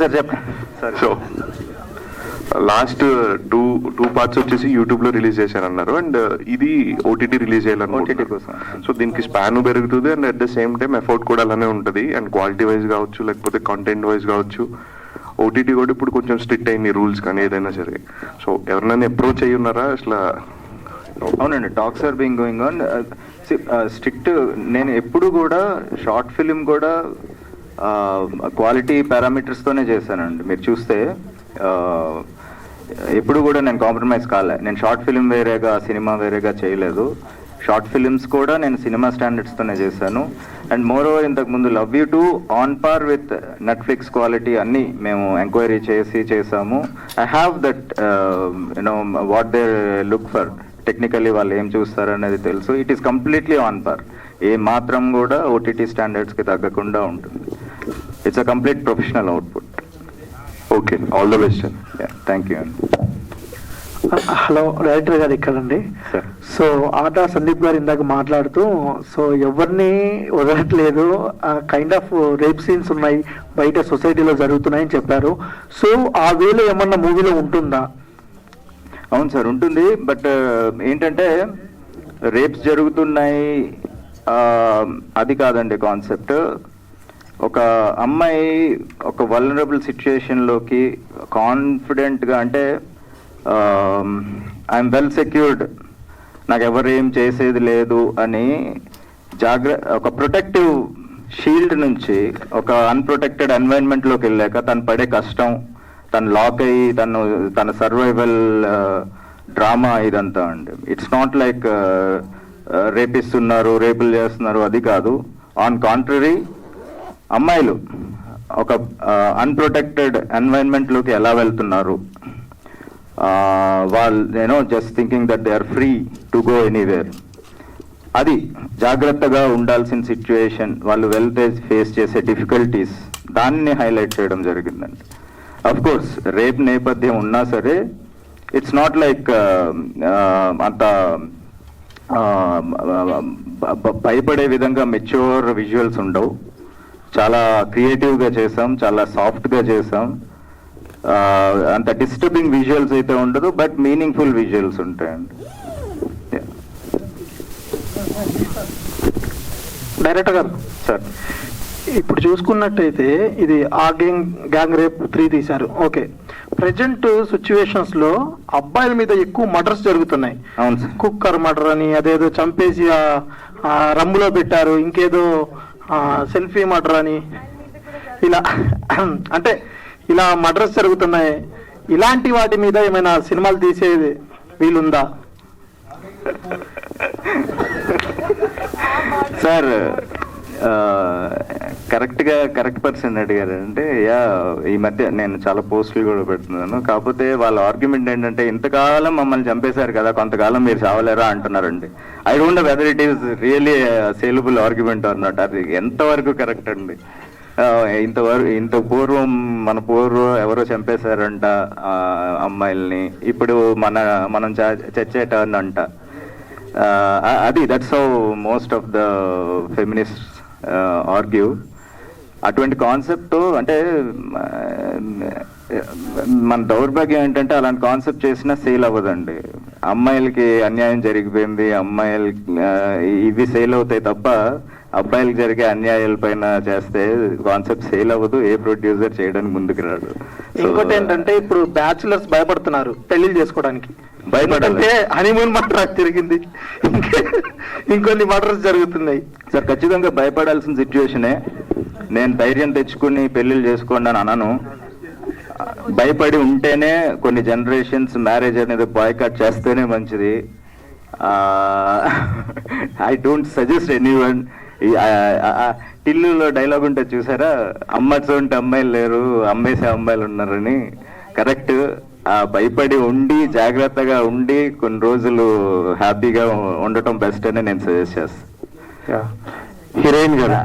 Sir చెప్పండి. Sir. So last two two parts వచ్చేసి యూట్యూబ్లో రిలీజ్ చేశారన్నారు అండ్ ఇది ఓటీటీ రిలీజ్ చేయాలనుకుంటున్నారు కోసం. సో దీనికి స్పాన్ పెరుగుతుంది and at the same time effort కూడా అలానే ఉంటుంది అండ్ క్వాలిటీ వైజ్ కావచ్చు లేకపోతే కంటెంట్ వైజ్ కావచ్చు. ఓటీటీ కూడా ఇప్పుడు కొంచెం స్ట్రిక్ట్ అయింది రూల్స్ కానీ ఏదైనా సరే. సో ఎవరినైనా అప్రోచ్ అయ్యి ఉన్నారా? అసలు అవునండి talks are being going on strict నేను ఎప్పుడు కూడా షార్ట్ ఫిలిం కూడా క్వాలిటీ పారామీటర్స్తోనే చేశానండి. మీరు చూస్తే ఎప్పుడు కూడా నేను కాంప్రమైజ్ కాలే. నేను షార్ట్ ఫిలిం వేరేగా సినిమా వేరేగా చేయలేదు. షార్ట్ ఫిలిమ్స్ కూడా నేను సినిమా స్టాండర్డ్స్తోనే చేశాను. అండ్ మోర్ ఓవర్ ఇంతకుముందు love you to on par with Netflix quality అన్నీ మేము ఎంక్వైరీ చేసి చేసాము I have that you know what they look for technically వాళ్ళు ఏం చూస్తారు అనేది తెలుసు. It is completely on par ఏ మాత్రం కూడా ఓటీటీ స్టాండర్డ్స్కి తగ్గకుండా ఉంటుంది. It's a complete professional output okay all the best sir thank you అండి హలో డైరెక్టర్ గారు ఇక్కడండి సో ఆట సందీప్ గారు ఇందాక మాట్లాడుతూ సో ఎవరిని వదలట్లేదు కైండ్ ఆఫ్ రేప్ సీన్స్ ఉన్నాయి బయట సొసైటీలో జరుగుతున్నాయని చెప్పారు. సో ఆ వేలో ఏమన్నా మూవీలో ఉంటుందా? అవును సార్ ఉంటుంది బట్ ఏంటంటే రేప్స్ జరుగుతున్నాయి ఆ, అది కాదండి కాన్సెప్ట్ ఒక అమ్మాయి ఒక వలనరబుల్ సిచ్యుయేషన్లోకి కాన్ఫిడెంట్గా అంటే ఐఎమ్ వెల్ సెక్యూర్డ్ నాకు ఎవరేం ఏం చేసేది లేదు అని జాగ్ర ఒక ప్రొటెక్టివ్ షీల్డ్ నుంచి ఒక అన్ప్రొటెక్టెడ్ ఎన్వైరన్మెంట్లోకి వెళ్ళాక తను పడే కష్టం తను లాక్ అయ్యి తను తన సర్వైవల్ డ్రామా ఇదంతా అండి. ఇట్స్ నాట్ లైక్ రేపిస్తున్నారు రేపులు చేస్తున్నారు అది కాదు. ఆన్ కాంట్రరీ అమ్మాయిలు ఒక అన్ప్రొటెక్టెడ్ ఎన్వైరన్మెంట్లోకి ఎలా వెళ్తున్నారు? వాళ్ళు నేను just thinking that they are free to go anywhere అది జాగ్రత్తగా ఉండాల్సిన సిచ్యువేషన్ వాళ్ళు వెళ్తే ఫేస్ చేసే డిఫికల్టీస్ దాన్ని హైలైట్ చేయడం జరిగిందండి. అఫ్ కోర్స్ రేప్ నేపథ్యం ఉన్నా సరే ఇట్స్ నాట్ లైక్ అంత భయపడే విధంగా మెచ్యూర్ విజువల్స్ ఉండవు. చాలా క్రియేటివ్గా చేసాం చాలా సాఫ్ట్గా చేసాం అంత డిస్టర్బింగ్ విజువల్స్ అయితే ఉండదు బట్ మీనింగ్ఫుల్ విజువల్స్ ఉంటాయండి. డైరెక్టర్ గారు సార్ ఇప్పుడు చూసుకున్నట్టయితే ఇది ఆ గ్యాంగ్ గ్యాంగ్ రేప్ త్రీ తీశారు. ఓకే ప్రజెంట్ సిచ్యువేషన్స్లో అబ్బాయిల మీద ఎక్కువ మర్డర్స్ జరుగుతున్నాయి. అవును సార్ కుక్కర్ మర్డర్ అని అదేదో చంపేసి రమ్ములో పెట్టారు ఇంకేదో సెల్ఫీ మర్డర్ అని. ఇలా అంటే ఇలా మర్డర్స్ జరుగుతున్నాయి. ఇలాంటి వాటి మీద ఏమైనా సినిమాలు తీసేది వీలుందా? సార్ కరెక్ట్గా కరెక్ట్ పర్సన్ అడిగారు అంటే యా ఈ మధ్య నేను చాలా పోస్టులు కూడా పెడుతున్నాను. కాకపోతే వాళ్ళ ఆర్గ్యుమెంట్ ఏంటంటే ఇంతకాలం మమ్మల్ని చంపేశారు కదా కొంతకాలం మీరు చావలేరా అంటున్నారండి. I don't whether it is really saleable argument అన్నట్టు అది ఎంతవరకు కరెక్ట్ అండి? ఇంతవరకు ఇంత పూర్వం మన పూర్వం ఎవరో చంపేశారంట అమ్మాయిల్ని. ఇప్పుడు మన మనం చ- చచ్చే టర్న్ అంట అది that's how most of the feminist Uh, argue అటువంటి కాన్సెప్ట్ అంటే uh, మన దౌర్భాగ్యం ఏంటంటే అలాంటి కాన్సెప్ట్ చేసినా సేల్ అవ్వదండి. అమ్మాయిలకి అన్యాయం జరిగిపోయింది అమ్మాయిలు uh, ఇవి సేల్ అవుతాయి తప్ప అబ్బాయిలకు జరిగే అన్యాయాల పైన చేస్తే కాన్సెప్ట్ సేల్ అవ్వదు ఏ ప్రొడ్యూసర్ చేయడానికి ముందుకు రాడు. ఇంకోటి ఏంటంటే ఇప్పుడు బ్యాచులర్స్ భయపడుతున్నారు పెళ్ళి చేసుకోవడానికి. భయపడాలి. ఎందుకంటే హనీమూన్ మర్డర్ జరిగింది ఇంకే- ఇంకొన్ని మర్డర్స్ జరుగుతున్నాయి. సార్ ఖచ్చితంగా భయపడాల్సిన సిచ్యువేషనే నేను ధైర్యం తెచ్చుకుని పెళ్ళిళ్ళు చేసుకోండి అని అనను. భయపడి ఉంటేనే కొన్ని జనరేషన్స్ మ్యారేజ్ అనేది బాయ్కాట్ చేస్తేనే మంచిది. I don't suggest any one టిల్లులో dialogue ఉంటే చూసారా? అమ్మ చూంటే అమ్మాయిలు లేరు అమ్మేసే అమ్మాయిలు ఉన్నారని. కరెక్ట్ భయపడి ఉండి జాగ్రత్తగా ఉండి కొన్ని రోజులు హ్యాపీగా ఉండటం బెస్ట్ అని నేను సజెస్ట్ చేస్తాను హీరోయిన్ గారు?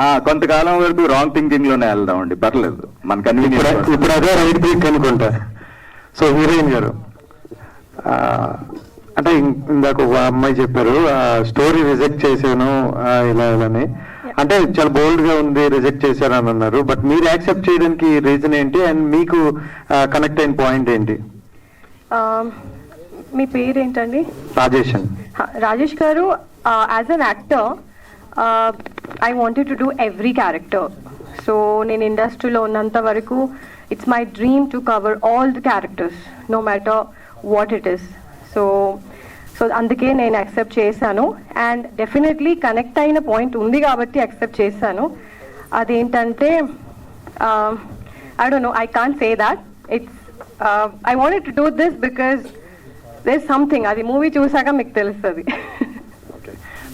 ఆ, కొంతకాలం వరకు రాంగ్ థింకింగ్లోనే వెళ్దామండి పర్లేదు మన కన్వీనియన్స్ ఇప్పుడు అదే రైట్ బ్రేక్ అనుకుంటా. సో హీరోయిన్ గారు ఆ, అంటే ఇందాక ఒక అమ్మాయి చెప్పారు స్టోరీ రిజెక్ట్ చేశాను ఇలా ఇలా అని అంటే చాలా బోల్డ్గా ఉంది రిజెక్ట్ చేశారని అన్నారు. బట్ మీరు యాక్సెప్ట్ చేయడానికి రీజన్ ఏంటి? అండ్ మీకు కనెక్ట్ అయిన పాయింట్ ఏంటి? మీ పేరు ఏంటండి రాజేష్ రాజేష్ గారు as an actor I wanted to do every character so నేను ఇండస్ట్రీలో ఉన్నంత వరకు it's my dream to cover all the characters no matter what it is so so అందుకే నేను యాక్సెప్ట్ చేశాను. అండ్ డెఫినెట్లీ కనెక్ట్ అయిన పాయింట్ ఉంది కాబట్టి యాక్సెప్ట్ చేశాను. అదేంటంటే I don't know I can't say that it's I wanted to do this because there something అది movie చూసాక మీకు తెలుస్తుంది.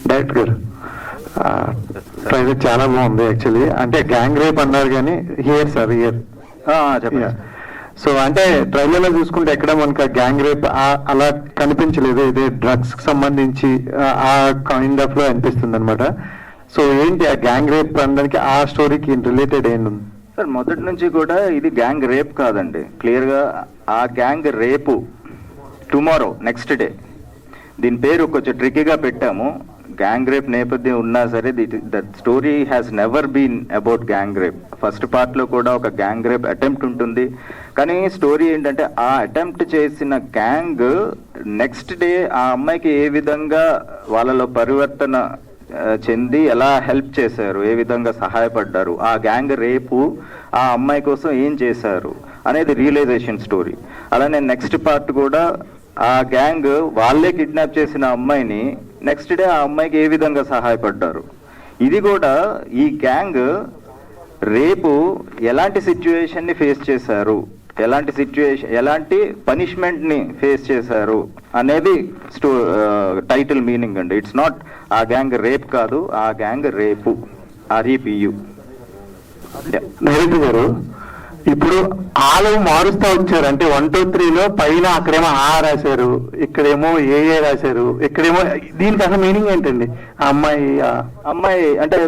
డైరెక్ట్ గారు ట్రైలర్ చాలా బాగుంది యాక్చువల్లీ అంటే గ్యాంగ్ రేప్ అన్నారు కానీ హియర్ సార్ హియర్ ఆ, చెప్పండి సో అంటే ట్రైలర్లో చూసుకుంటే ఎక్కడ మనకు గ్యాంగ్ రేప్ అలా కనిపించలేదు. ఇది డ్రగ్స్కి సంబంధించి ఆ- కైండ్ ఆఫ్లో అనిపిస్తుంది అనమాట సో ఏంటి ఆ గ్యాంగ్ రేప్ అనడానికి ఆ స్టోరీకి రిలేటెడ్ ఏంటి సార్ మొదటి నుంచి కూడా ఇది గ్యాంగ్ రేప్ కాదండి. క్లియర్గా ఆ గ్యాంగ్ రేపు టుమారో నెక్స్ట్ డే. దీని పేరు కొంచెం ట్రిక్గా పెట్టాము. గ్యాంగ్ రేప్ నేపథ్యం ఉన్నా సరే that story has never been about gang rape first పార్ట్లో కూడా ఒక గ్యాంగ్ రేప్ అటెంప్ట్ ఉంటుంది. కానీ స్టోరీ ఏంటంటే ఆ అటెంప్ట్ చేసిన గ్యాంగ్ నెక్స్ట్ డే ఆ అమ్మాయికి ఏ విధంగా వాళ్ళలో పరివర్తన చెంది ఎలా హెల్ప్ చేశారు ఏ విధంగా సహాయపడ్డారు ఆ గ్యాంగ్ రేపు ఆ అమ్మాయి కోసం ఏం చేశారు అనేది రియలైజేషన్ స్టోరీ అలానే నెక్స్ట్ పార్ట్ కూడా ఆ గ్యాంగ్ వాళ్ళే కిడ్నాప్ చేసిన అమ్మాయిని నెక్స్ట్ డే ఆ అమ్మాయికి ఏ విధంగా సహాయపడ్డారు? ఇది కూడా ఈ గ్యాంగ్ రేపు ఎలాంటి సిచ్యువేషన్ని ఫేస్ చేశారు? ఎలాంటి సిచ్యువేషన్ ఎలాంటి పనిష్మెంట్ని ఫేస్ చేశారు? అనేది స్టో టైటిల్ మీనింగ్ అండి. It's not a gang rape కాదు ఆ గ్యాంగ్ రేపు. ఆర్ఈపియు డైరెక్టర్ గారు ఇప్పుడు ఆలు మారుస్తా వచ్చారు అంటే వన్ టూ త్రీలో పైన అక్కడేమో ఆ రాశారు. ఇక్కడేమో ఏ ఏ రాశారు. ఇక్కడేమో దీనికి అసలు మీనింగ్ ఏంటండి? ఆ అమ్మాయి అమ్మాయి అంటే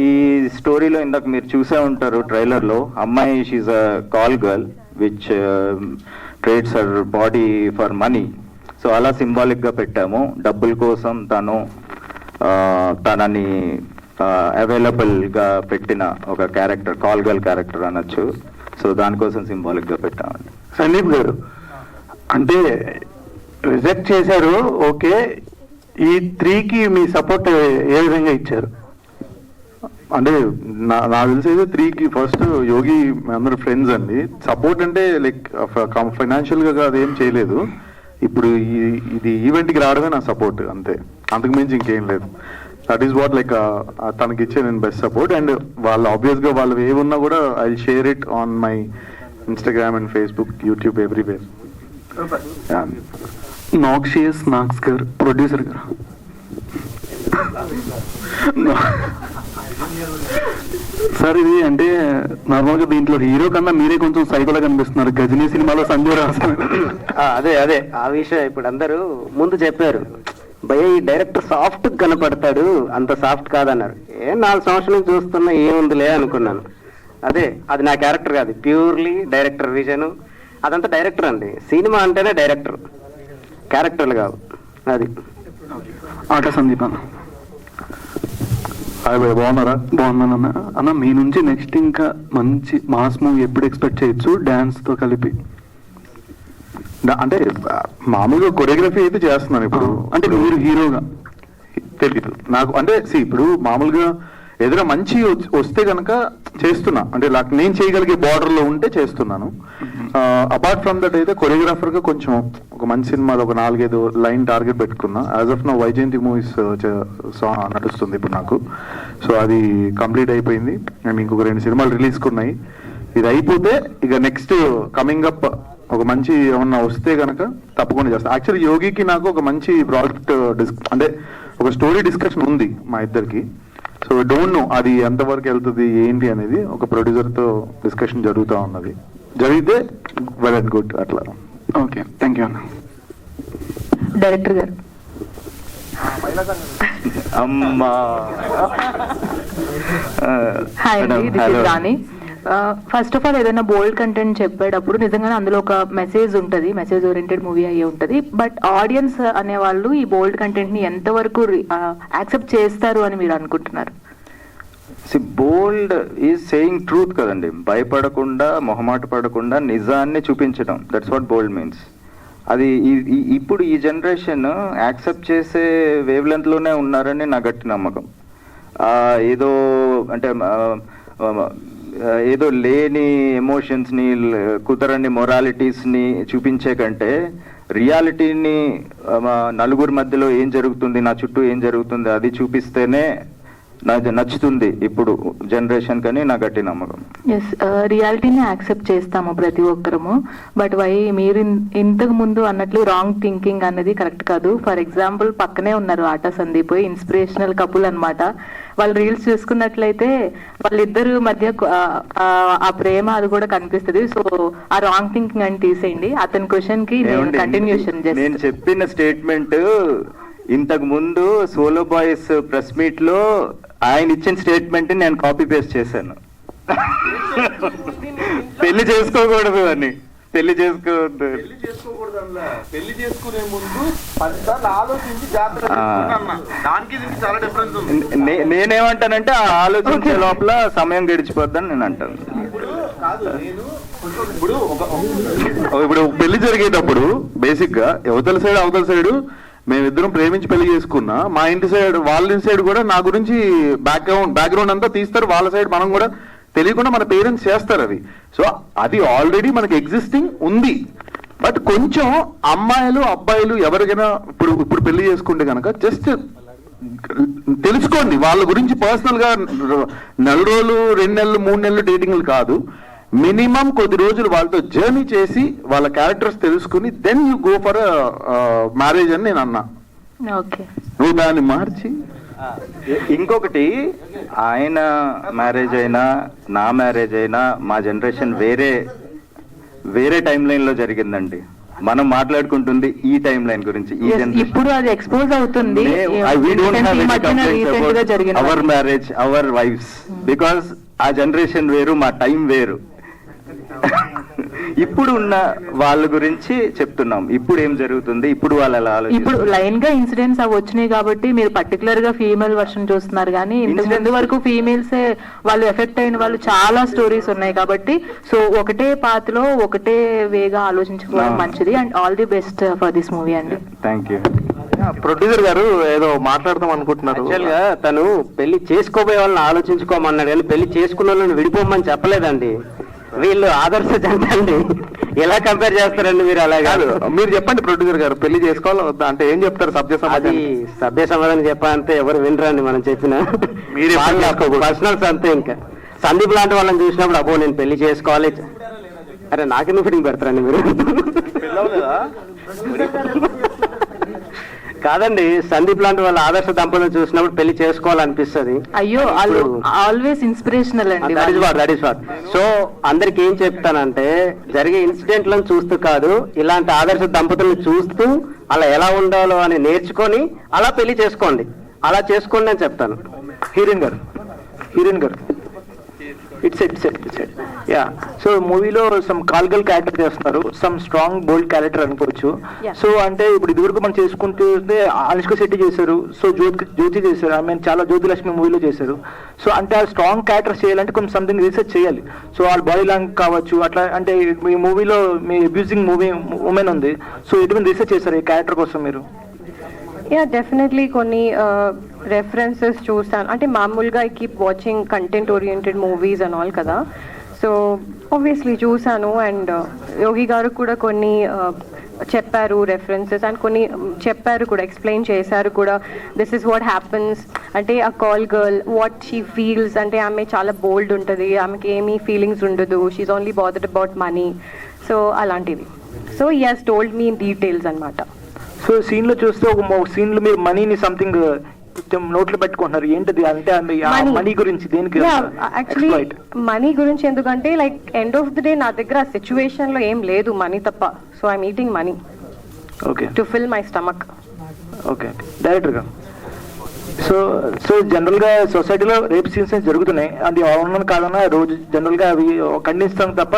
ఈ స్టోరీలో ఇందాక మీరు చూసే ఉంటారు ట్రైలర్లో అమ్మాయి she a call girl which trades her body for money so అలా సింబాలిక్గా పెట్టాము. డబ్బుల కోసం తను తనని అవైలబుల్గా పెట్టిన ఒక క్యారెక్టర్ కాల్ గర్ల్ క్యారెక్టర్ అనొచ్చు. సో దానికోసం సింబాలిక్గా పెట్టామండి. సందీప్ గారు అంటే రిజెక్ట్ చేశారు ఓకే ఈ త్రీకి మీ సపోర్ట్ ఏ విధంగా ఇచ్చారు? అంటే నా నాకు తెలిసేది త్రీకి ఫస్ట్ యోగి అందరు ఫ్రెండ్స్ అండి. సపోర్ట్ అంటే లైక్ ఫైనాన్షియల్గా చేయలేదు. ఇప్పుడు ఈ- ఇది ఈవెంట్కి రావడమే నా సపోర్ట్ అంతే. అంతకు మించి ఇంకేం లేదు. దట్ ఈస్ వాట్ లైక్ తనకి ఇచ్చే నేను బెస్ట్ సపోర్ట్ అండ్ వాళ్ళు ఆబ్వియస్గా వాళ్ళు ఏమున్నా కూడా I share it on my Instagram and Facebook YouTube everywhere నాక్షియస్ నాక్స్కర్ ప్రొడ్యూసర్ గారు? సార్ ఇది అంటే నార్మల్గా దీంట్లో హీరో కన్నా మీరే కొంచెం సైకోలా కనిపిస్తున్నారు. గజనీ సినిమాలో సంజయ్ రాసిన అదే అదే. ఆ విషయం ఇప్పుడు అందరూ ముందు చెప్పారు. భయ ఈ డైరెక్టర్ సాఫ్ట్ కనపడతాడు. అంత సాఫ్ట్ కాదన్నారు. ఏ నాలుగు సంవత్సరాలు చూస్తున్నా ఏముందిలే అనుకున్నాను. అదే అది నా క్యారెక్టర్ కాదు. Purely director vision. అదంతా డైరెక్టర్ అండి. సినిమా అంటేనే డైరెక్టర్. క్యారెక్టర్లు కావు. అది. ఆట సందీప్. అన్న బాగున్నారా? బాగున్నాను అన్న. అన్న మీ నుంచి నెక్స్ట్ ఇంకా మంచి మాస్ మూవీ ఎప్పుడు ఎక్స్పెక్ట్ చేయొచ్చు? డ్యాన్స్తో కలిపి. అంటే మామూలుగా కొరియోగ్రఫీ అయితే చేస్తున్నాను ఇప్పుడు. అంటే మీరు హీరోగా. తెలీదు. నాకు అంటే see ఇప్పుడు మామూలుగా ఏదైనా మంచి వస్తే కనుక చేస్తున్నా. అంటే నాకు నేను చేయగలిగే border లో ఉంటే చేస్తున్నాను. అపార్ట్ ఫ్రమ్ దట్ అయితే కొరియోగ్రాఫర్గా కొంచెం ఒక మంచి సినిమాలో ఒక నాలుగైదు లైన్ టార్గెట్ పెట్టుకున్నా. As of now Vyjayanthi Movies నడుస్తుంది ఇప్పుడు నాకు. సో అది కంప్లీట్ అయిపోయింది. అండ్ ఇంకొక రెండు సినిమాలు రిలీజ్ ఉన్నాయి ఇది అయిపోతే ఇక నెక్స్ట్ కమింగ్ అప్ ఒక మంచి ఏమన్నా వస్తే గనక తప్పకుండా చేస్తాను యాక్చువల్లీ యోగికి నాకు ఒక మంచి ప్రాజెక్ట్ అంటే ఒక స్టోరీ డిస్కషన్ ఉంది మా ఇద్దరికి. సో డోంట్ నో అది ఎంతవరకు వెళ్తుంది ఏంటి అనేది ఒక ప్రొడ్యూసర్తో డిస్కషన్ జరుగుతూ ఉన్నది. జరిగితే వెల్ అండ్ గుడ్ అట్లా. ఓకే థ్యాంక్ యూ అన్న. డైరెక్టర్ గారు. అమ్మా. హాయ్ అండి this hello first of all ఏదైనా బోల్డ్ కంటెంట్ చెప్పేటప్పుడు నిజంగానే అందులో ఒక మెసేజ్ ఉంటుంది. మెసేజ్ ఓరియంటెడ్ మూవీ అయ్యి ఉంటుంది. బట్ ఆడియన్స్ అనేవాళ్ళు ఈ బోల్డ్ కంటెంట్ని ఎంతవరకు యాక్సెప్ట్ uh, చేస్తారు అని మీరు అనుకుంటున్నారు? See bold is saying truth కదండి. భయపడకుండా మొహమాట పడకుండా నిజాన్ని చూపించడం. దట్స్ వాట్ బోల్డ్ మీన్స్ అది ఇప్పుడు ఈ జనరేషన్ యాక్సెప్ట్ చేసే వేవ్ లెంత్లోనే ఉన్నారని నా గట్టి నమ్మకం. ఏదో అంటే ఏదో లేని ఎమోషన్స్ని కుదరని మొరాలిటీస్ని చూపించే కంటే రియాలిటీని నలుగురి మధ్యలో ఏం జరుగుతుంది నా చుట్టూ ఏం జరుగుతుంది అది చూపిస్తేనే నాకు నచ్చుతుంది ఇప్పుడు జనరేషన్ కని నా గట్టి నమ్మకం. ఎస్ రియాలిటీని యాక్సెప్ట్ చేస్తాము ప్రతి ఒక్కరము. బట్ వై మీరు ఇంతకు ముందు అన్నట్లు రాంగ్ థింకింగ్ అన్నది కరెక్ట్ కాదు. ఫర్ ఎగ్జాంపుల్ పక్కనే ఉన్నారు ఆట సందీప్ ఇన్స్పిరేషనల్ కపుల్ అన్నమాట. వాళ్ళు రీల్స్ చూసుకున్నట్లయితే వాళ్ళిద్దరు మధ్య ఆ, ప్రేమ అది కూడా కనిపిస్తుంది. సో ఆ రాంగ్ థింకింగ్ అని తీసేయండి. అతని క్వశ్చన్కి నేను? కంటిన్యూషన్ నేను చెప్పిన స్టేట్మెంట్ ఇంతకు ముందు సోలో బాయ్స్ ప్రెస్ మీట్లో ఆయన ఇచ్చిన స్టేట్మెంట్ నేను కాపీ పేస్ట్ చేశాను. పెళ్ళి చేసుకోకూడదు అని. పెళ్ళి చేసుకోవద్దు. పెళ్ళి చేసుకునే ముందు ఆలోచించి దానికి దీనికి చాలా డిఫరెన్స్ ఉంది. నే- నేనేమంటానంటే ఆ ఆలోచించే లోపల సమయం గడిచిపోద్దని నేను అంటాను. ఇప్పుడు ఒక ఇప్పుడు పెళ్ళి జరిగేటప్పుడు బేసిక్గా అవతల సైడ్ అవతల సైడ్ మేమిద్దరం ప్రేమించి పెళ్ళి చేసుకున్నా మా ఇంటి సైడ్ వాళ్ళ ఇంటి సైడ్ కూడా నా గురించి బ్యాక్గ్రౌండ్ బ్యాక్గ్రౌండ్ అంతా తీస్తారు. వాళ్ళ సైడ్ మనం కూడా తెలియకుండా మన పేరెంట్స్ చేస్తారు అవి. సో అది ఆల్రెడీ మనకి ఎగ్జిస్టింగ్ ఉంది. బట్ కొంచెం అమ్మాయిలు అబ్బాయిలు ఎవరికైనా ఇప్పుడు ఇప్పుడు పెళ్ళి చేసుకుంటే కనుక జస్ట్ తెలుసుకోండి. వాళ్ళ గురించి పర్సనల్గా నెల రోజులు రెండు నెలలు మూడు నెలలు డేటింగ్లు కాదు. మినిమం కొద్ది రోజులు వాళ్ళతో జర్నీ చేసి వాళ్ళ క్యారెక్టర్స్ తెలుసుకుని then you go for marriage అని నేను అన్నా. ఓకే. నువ్వు దాన్ని మార్చి. ఇంకొకటి ఆయన మ్యారేజ్ అయినా నా మ్యారేజ్ అయినా మా జనరేషన్ వేరే వేరే టైం లైన్లో జరిగిందండి. మనం మాట్లాడుకుంటుంది ఈ టైం లైన్ గురించి ఈ Yes, జనరేషన్ ఇప్పుడు అది ఎక్స్పోజ్ అవుతుంది. our marriage, our wives, because ఆ జనరేషన్ వేరు మా టైం వేరు. ఇప్పుడు ఉన్న వాళ్ళ గురించి చెప్తున్నాం. ఇప్పుడు ఏం జరుగుతుంది? ఇప్పుడు వాళ్ళు ఇప్పుడు లైన్గా ఇన్సిడెంట్స్ అవి వచ్చినాయి కాబట్టి మీరు పర్టికులర్గా ఫీమేల్ వర్షన్ చూస్తున్నారు కానీ ఇంతకు ముందు Incidents- వరకు ఫీమేల్స్ వాళ్ళు ఎఫెక్ట్ అయిన వాళ్ళు చాలా స్టోరీస్ ఉన్నాయి కాబట్టి సో ఒకటే పాత్రలో ఒకటే వేగా ఆలోచించుకోవడం. మంచిది and all the best for this movie అండి. థ్యాంక్ యూ ప్రొడ్యూసర్ గారు ఏదో మాట్లాడదాం అనుకుంటున్నారు. యాక్చువల్గా తను పెళ్ళి చేసుకోబోయే వాళ్ళని ఆలోచించుకోమన్నాడు కానీ పెళ్ళి చేసుకున్న వాళ్ళని విడిపోమని చెప్పలేదండి. వీళ్ళు ఆదర్శ అండి ఎలా కంపేర్ చేస్తారండి మీరు అలా కాదు మీరు చెప్పండి ప్రొడ్యూసర్ గారు పెళ్ళి చేసుకోవాలా వద్దా? అంటే ఏం చెప్తారు సభ్య అది సభ్య సమాధానం చెప్పాలంటే ఎవరు వినరండి మనం చెప్పిన. మీరు ఎప్పుడు చేసుకోకూడదు. పర్సనల్స్ అంతే ఇంకా. సందీప్ లాంటి వాళ్ళని చూసినప్పుడు అబ్బో నేను పెళ్ళి చేసుకోవాలి. అరే నాకెందుకు ఫిటింగ్ పెడతారండి మీరు? కాదండి సందీప్ లాంటి వాళ్ళ ఆదర్శ దంపతులను చూసినప్పుడు పెళ్ళి చేసుకోవాలనిపిస్తుంది. అయ్యో ఆల్వేస్ ఇన్స్పిరేషనల్ అండి that is. What that is what so అందరికి ఏం చెప్తానంటే జరిగే ఇన్సిడెంట్లను చూస్తూ కాదు ఇలాంటి ఆదర్శ దంపతులను చూస్తూ అలా ఎలా ఉండాలో అని నేర్చుకొని అలా పెళ్ళి చేసుకోండి. అలా చేసుకోండి అని చెప్తాను. హీరోయిన్ గారు హీరోయిన్ గారు. It's it's it's yeah so మూవీలో సమ్ కాల్గల్ క్యారెక్టర్ చేస్తున్నారు. సమ్ స్ట్రాంగ్ బోల్డ్ క్యారెక్టర్ అనుకోవచ్చు. సో అంటే ఇప్పుడు ఇదివరకు మనం చేసుకుంటే అనుష్క శెట్టి చేశారు. సో జ్యోతి జ్యోతి చేశారు. ఐ మీన్ చాలా జ్యోతి లక్ష్మి మూవీలో చేశారు. సో అంటే ఆ స్ట్రాంగ్ క్యారెక్టర్ చేయాలంటే కొంచెం సంథింగ్ రీసెర్చ్ చేయాలి. సో వాళ్ళ బాడీ లాంగ్ కావచ్చు అట్లా అంటే మీ మూవీలో మీ అబ్యూజింగ్ మూవీ ఉమెన్ ఉంది. సో ఎటువంటి రీసెర్చ్ చేశారు ఈ క్యారెక్టర్ కోసం మీరు. యా డెఫినెట్లీ కొన్ని uh, రెఫరెన్సెస్ చూస్తాను అంటే మామూలుగా I keep watching content oriented movies and all కదా. సో ఆబ్వియస్లీ చూశాను అండ్ యోగి uh, గారు కూడా కొన్ని uh, చెప్పారు రెఫరెన్సెస్ అండ్ కొన్ని um, చెప్పారు కూడా ఎక్స్ప్లెయిన్ చేశారు కూడా. దిస్ ఇస్ వాట్ హ్యాపన్స్ అంటే ఆ call girl what she feels అంటే ఆమె చాలా బోల్డ్ ఉంటుంది. ఆమెకి ఏమీ ఫీలింగ్స్ ఉండదు. She only bothered about money so అలాంటివి. సో ఈ has told me in details అనమాట సో సీన్లో చూస్తే ఒక సీన్లో మీరు మనీని సంథింగ్ నోట్లో పెట్టుకుంటున్నారు. ఏంటిది? అంటే మనీ. గురించి దేనికి యాక్చువల్లీ. మనీ గురించి ఎందుకంటే like end of the day నా దగ్గర సిచ్యువేషన్లో ఏం లేదు మనీ తప్ప. So I meeting money okay to fill my stomach okay డైరెక్టర్గా సో సో జనరల్గా సొసైటీలో రేప్ సీన్స్ జరుగుతున్నాయి. అది అవునని కాదన్నా రోజు జనరల్గా అవి ఖండిస్తాం తప్ప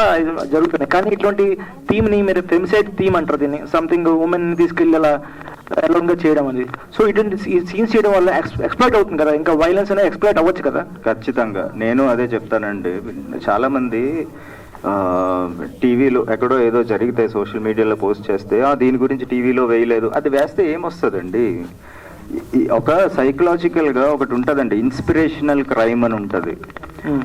జరుగుతున్నాయి. కానీ ఇటువంటి థీమ్ని మీరు ఫెమిసైడ్ థీమ్ అంటారు దీన్ని. సంథింగ్ ఉమెన్ తీసుకెళ్ళి అలా గా చేయడం అనేది సో ఇటువంటి సీన్స్ చేయడం వల్ల ఎక్స్ప్లైట్ అవుతుంది కదా. ఇంకా వైలెన్స్ అనేది ఎక్స్ప్లైట్ అవ్వచ్చు కదా. ఖచ్చితంగా. నేను అదే చెప్తానండి. చాలా మంది టీవీలో ఎక్కడో ఏదో జరిగితే సోషల్ మీడియాలో పోస్ట్ చేస్తే దీని గురించి టీవీలో వేయలేదు. అది వేస్తే ఏమొస్తుందండి? ఒక సైకలాజికల్గా ఒకటి ఉంటదండి. ఇన్స్పిరేషనల్ క్రైమ్ అని ఉంటది.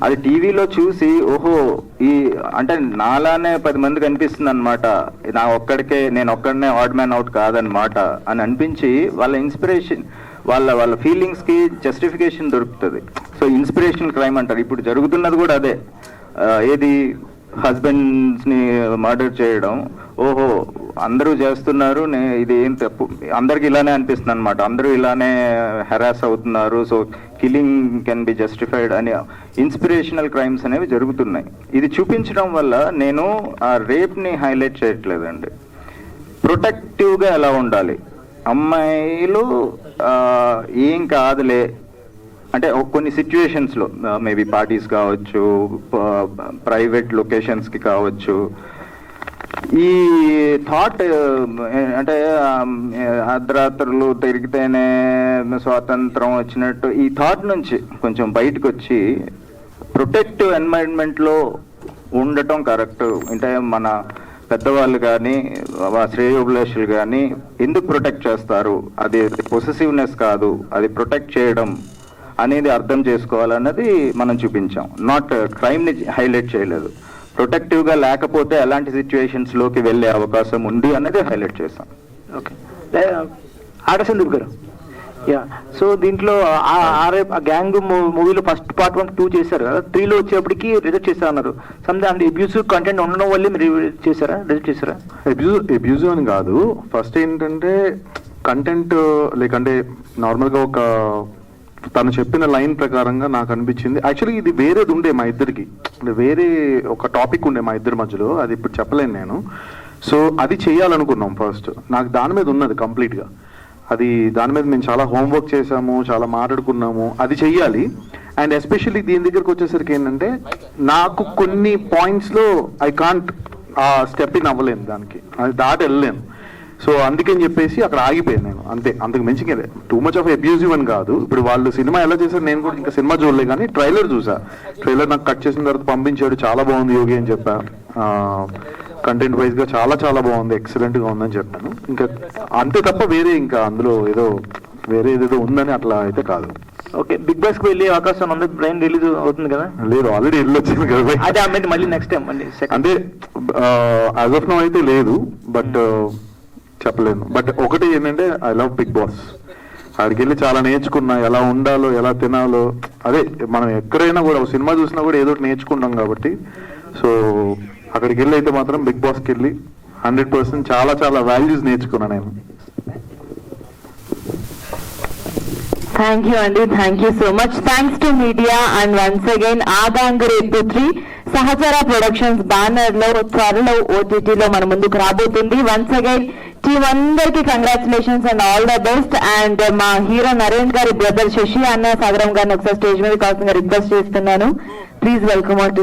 అది టీవీలో చూసి ఓహో ఈ అంటే నాలానే పది మంది కనిపిస్తుంది అనమాట నా ఒక్కడికే నేను ఒక్కడనే ఆడ్ మ్యాన్ అవుట్ కాదనమాట అని అనిపించి వాళ్ళ ఇన్స్పిరేషన్ వాళ్ళ వాళ్ళ ఫీలింగ్స్కి జస్టిఫికేషన్ దొరుకుతుంది. సో ఇన్స్పిరేషనల్ క్రైమ్ అంటారు. ఇప్పుడు జరుగుతున్నది కూడా అదే. ఏది? హస్బెండ్స్ని మర్డర్ చేయడం. ఓహో అందరూ చేస్తున్నారు నే ఇది ఏం తప్పు. అందరికి ఇలానే అనిపిస్తుంది అనమాట అందరూ ఇలానే హెరాస్ అవుతున్నారు. So killing can be justified అని ఇన్స్పిరేషనల్ క్రైమ్స్ అనేవి జరుగుతున్నాయి. ఇది చూపించడం వల్ల నేను ఆ రేప్ని హైలైట్ చేయట్లేదండి. ప్రొటెక్టివ్గా ఎలా ఉండాలి? అమ్మాయిలు ఏం కాదులే. అంటే కొన్ని సిచ్యువేషన్స్లో మేబీ పార్టీస్ కావచ్చు ప్రైవేట్ లొకేషన్స్కి కావచ్చు. ఈ థాట్ అంటే అర్ధరాత్రులు తిరిగితేనే స్వాతంత్రం వచ్చినట్టు ఈ థాట్ నుంచి కొంచెం బయటకు వచ్చి ప్రొటెక్టివ్ ఎన్వైరన్మెంట్లో ఉండటం కరెక్ట్ అంటే మన పెద్దవాళ్ళు కానీ శ్రేయోభిలాషులు కానీ ఎందుకు ప్రొటెక్ట్ చేస్తారు? అది పొసెసివ్నెస్ కాదు. అది ప్రొటెక్ట్ చేయడం. అనేది అర్థం చేసుకోవాలన్నది మనం చూపించాం. నాట్ క్రైమ్ని హైలైట్ చేయలేదు. ప్రొటెక్టివ్గా లేకపోతే ఎలాంటి సిచ్యువేషన్స్లోకి వెళ్ళే అవకాశం ఉంది అనేది హైలైట్ చేశాం. ఓకే ఆట సందీప్ గారు? యా. సో దీంట్లో ఆ- ఆ రేప్ ఆ గ్యాంగ్ మూవీలో ఫస్ట్ పార్ట్ వన్ టూ చేశారు కదా? త్రీలో వచ్చేప్పటికి రిజెక్ట్ చేశారు అన్నారు సంథింగ్ అంటే అబ్యూసివ్ కంటెంట్ ఉండడం వల్లే మీరు చేశారా? రిజెక్ట్ చేశారా? అబ్యూజ్ అబ్యూజివ్ అని కాదు. ఫస్ట్ ఏంటంటే కంటెంట్ లేకంటే నార్మల్గా ఒక తను చెప్పిన లైన్ ప్రకారంగా నాకు అనిపించింది. యాక్చువల్లీ ఇది వేరేది ఉండే మా ఇద్దరికి. వేరే ఒక టాపిక్ ఉండే మా ఇద్దరి మధ్యలో. అది ఇప్పుడు చెప్పలేను నేను. సో అది చేయాలనుకున్నాం ఫస్ట్ నాకు దాని మీద ఉన్నది కంప్లీట్గా అది దాని మీద మేము చాలా హోంవర్క్ చేసాము చాలా మాట్లాడుకున్నాము. అది చెయ్యాలి. అండ్ ఎస్పెషల్లీ దీని దగ్గరకు వచ్చేసరికి ఏంటంటే నాకు కొన్ని పాయింట్స్లో ఐ కాంట్ ఆ స్టెప్ ఇన్ అవ్వలేను దానికి. అది దాటి వెళ్ళలేను సో అందుకని చెప్పేసి అక్కడ ఆగిపోయాను నేను. అంతే అంతకు మించి టూ మచ్ ఆఫ్ అబ్యూజివ్ అని కాదు. ఇప్పుడు వాళ్ళు సినిమా ఎలా చేశారు నేను కూడా ఇంకా సినిమా చూడలే కానీ ట్రైలర్ చూసా. ట్రైలర్ నాకు కట్ చేసిన తర్వాత పంపించాడు చాలా బాగుంది యోగి అని చెప్పా. కంటెంట్ వైజ్గా చాలా చాలా బాగుంది ఎక్సలెంట్గా ఉందని చెప్పాను. ఇంకా అంతే తప్ప వేరే ఇంకా అందులో ఏదో వేరే ఏదేదో ఉందని అట్లా అయితే కాదు. ఓకే బిగ్ బాస్కి వెళ్ళే అవకాశం ఉంది బ్రెయిన్ రిలీజ్ అవుతుంది కదా? లేదు ఆల్రెడీ వెళ్ళి వచ్చింది కదా. అదే మళ్ళీ నెక్స్ట్ టైం అంటే యాజ్ ఆఫ్ నో అయితే లేదు బట్ చెప్పలేను. బట్ ఒకటి ఏంటంటే ఐ లవ్ బిగ్ బాస్ ఆడికి వెళ్ళి చాలా నేర్చుకున్నా ఎలా ఉండాలో ఎలా తినాలో. అదే మనం ఎక్కడైనా కూడా ఒక సినిమా చూసినా కూడా ఏదో ఒకటి నేర్చుకుంటాం కాబట్టి. సో అక్కడికి వెళ్ళి అయితే మాత్రం బిగ్ బాస్కి వెళ్ళి హండ్రెడ్ పర్సెంట్ చాలా చాలా వాల్యూస్ నేర్చుకున్నా నేను. థ్యాంక్ యూ అండి thank you so much thanks to media and once again ఆదాంగ్ three Sahachara Productions బ్యానర్లో త్వరలో ఓటీటీలో మన ముందుకు రాబోతుంది. వన్స్ అగైన్ టీమ్ అందరికి congratulations and all the best and మా హీరో నరేన్ గారి బ్రదర్ శశి అన్న సాగరం గారిని ఒకసారి స్టేజ్ మీద కావాల్సిన రిక్వెస్ట్ చేస్తున్నాను. Please welcome out to